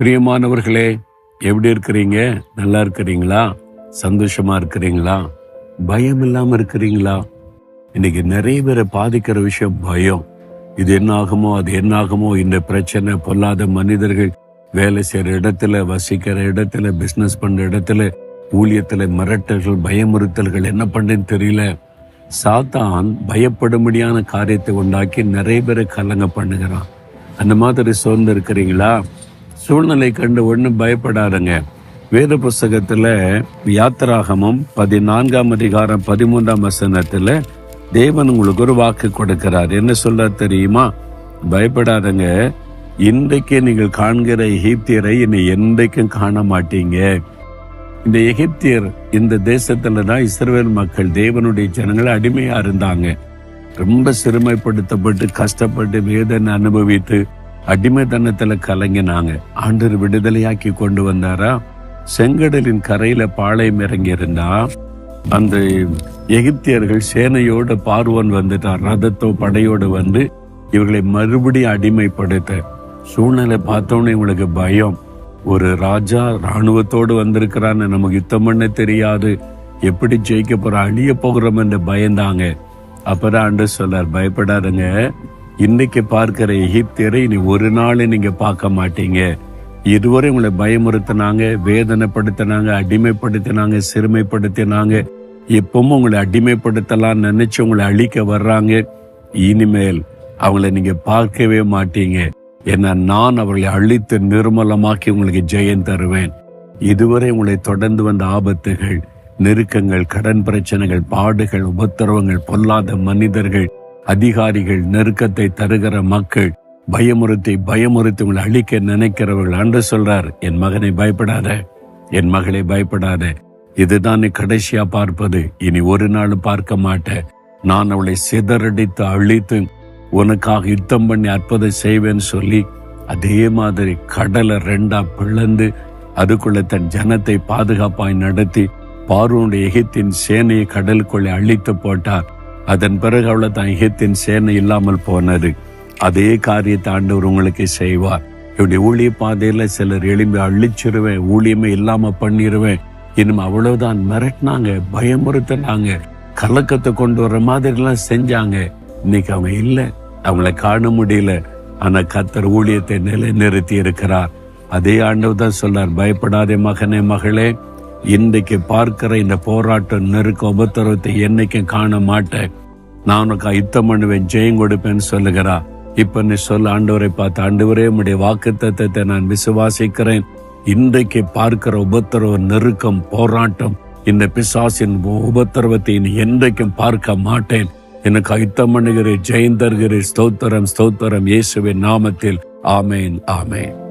பிரியமானவர்களே எப்படி இருக்கிறீங்க? நல்லா இருக்கிறீங்களா? சந்தோஷமா இருக்கிறீங்களா? பயம் இல்லாம இருக்கிறீங்களா? இன்னைக்கு நிறைய பேரை பாதிக்கிற விஷயம் பயம். இது என்ன ஆகுமோ அது என்ன ஆகுமோ இந்த பிரச்சனை பொல்லாத மனிதர்கள் வேலை செய்யற இடத்துல வசிக்கிற இடத்துல பிசினஸ் பண்ற இடத்துல ஊழியத்துல மிரட்டல்கள் பயமுறுத்தல்கள் என்ன பண்ணுன்னு தெரியல. சாத்தான் பயப்படும்படியான காரியத்தை உண்டாக்கி நிறைய பேரை கலங்க பண்ணுகிறான். அந்த மாதிரி சோர்ந்து இருக்கிறீங்களா சூழ்நிலை கண்டு ஒன்றும் பயப்படாதுங்க. வேத புஸ்தகத்தில் யாத்திராகமும் பதினான்காம் அதிகாரம் பதிமூன்றாம் வசனத்தில் தேவன் உங்களுக்கு ஒரு வாக்கு கொடுக்கிறார். என்ன சொல்ல தெரியுமா? பயப்படாதங்க. இன்றைக்கு நீங்கள் காண்கிற எகிப்தியரை என்னை என்றைக்கும் காண மாட்டீங்க. இந்த எகிப்தியர் இந்த தேசத்துல தான் இஸ்ரவேல் மக்கள் தேவனுடைய ஜனங்கள் அடிமையா இருந்தாங்க. ரொம்ப சிறுமைப்படுத்தப்பட்டு கஷ்டப்பட்டு வேதனை அனுபவித்து அடிமைத்தனத்துல கலங்கினாங்க. ஆண்டர் விடுதலையாக்கி கொண்டு வந்தாரா? செங்கடலின் கரையில பாளையம் இறங்கி இருந்தா அந்த எகிப்தியர்கள் சேனையோட பார்வன் வந்துட்டார் ரதத்தோ படையோடு வந்து இவர்களை மறுபடியும் அடிமைப்படுத்த. சூழ்நிலை பார்த்தோன்னே இவங்களுக்கு பயம். ஒரு ராஜா ராணுவத்தோடு வந்திருக்கிறான்னு நமக்கு யுத்தம் பண்ண தெரியாது. எப்படி ஜெயிக்க போற? அழிய போகிறோம் என்று பயந்தாங்க. அப்பதான் ஆண்டு சொல்லார் பயப்படாதுங்க. இன்னைக்கு பார்க்கிற எகிப்தியரை இனி ஒரு நாள் நீங்க பார்க்க மாட்டீங்க. இதுவரை உங்களை பயமுறுத்தினாங்க வேதனைப்படுத்தினாங்க அடிமைப்படுத்தினாங்க சிறுமைப்படுத்தினாங்க. எப்பவும் உங்களை அடிமைப்படுத்தலாம் நினைச்சு உங்களை அழிக்க வர்றாங்க. இனிமேல் அவங்கள நீங்க பார்க்கவே மாட்டீங்க. என்ன நான் அவர்களை அழித்து நிர்மலமாக்கி உங்களுக்கு ஜெயம் தருவேன். இதுவரை உங்களை தொடர்ந்து வந்த ஆபத்துகள் நெருக்கங்கள் கடன் பிரச்சனைகள் பாடுகள் உபத்திரவங்கள் பொல்லாத மனிதர்கள் அதிகாரிகள் நெருக்கத்தை தருகிற மக்கள் பயமுறுத்தி பயமுறுத்தி உங்களை அழிக்க நினைக்கிறவர்கள் அன்று சொல்றார் என் மகனை பயப்படாத என் மகளை பயப்படாத. இதுதான் கடைசியா பார்ப்பது. இனி ஒரு நாள் பார்க்க மாட்டேன். நான் அவளை சிதறடித்து அழித்து உனக்காக யுத்தம் பண்ணி அற்புதம் செய்வேன்னு சொல்லி அதே மாதிரி கடலை ரெண்டா பிளந்து அதுக்குள்ள தன் ஜனத்தை பாதுகாப்பாய் நடத்தி பார்வோனுடைய எகிப்தின் சேனையை கடலுக்குள்ளே அழித்து போட்டார். அதன் பிறகு அவளை தான் எகித்தின் சேனை இல்லாமல் போனது. அதே காரியத்தை ஆண்டவர் உங்களுக்கு செய்வார். இப்படி ஊழிய பாதையில சிலர் எழும்பி அழிச்சிருவேன் ஊழியமே இல்லாம பண்ணிடுவேன் இனிமே அவ்வளவுதான் மிரட்டினாங்க பயமுறுத்தினாங்க கலக்கத்தை கொண்டு வர்ற மாதிரி எல்லாம் செஞ்சாங்க. இன்னைக்கு அவங்க இல்லை. அவங்கள காண முடியல. ஆனா கத்தர் ஊழியத்தை நிலை நிறுத்தி இருக்கிறார். அதே ஆண்டவர் தான் சொல்றார் பயப்படாதே மகனே மகளே. இன்றைக்கு பார்க்கிற இந்த போராட்டம் நெருக்க உபத்திரவத்தை என்னைக்கும் காண மாட்டேன். நான் உனக்கு யுத்தம் பண்ணுவேன் ஜெயம் கொடுப்பேன்னு சொல்லுகிறா இப்ப நீ சொல்ல ஆண்டவரை பார்த்து ஆண்டவரே உடைய வாக்கு தத்துவத்தை நான் விசுவாசிக்கிறேன். இன்றைக்கு பார்க்கிற உபத்திரவ நெருக்கம் போராட்டம் இந்த பிசாசின் உபத்திரவத்தை நீ என்றைக்கும் பார்க்க மாட்டேன். எனக்கு யுத்தம் பண்ணுகிறேன் ஜெயம் தருகிறேன் ஸ்தோத்திரம் ஸ்தோத்திரம் இயேசுவின் நாமத்தில். ஆமேன் ஆமேன்.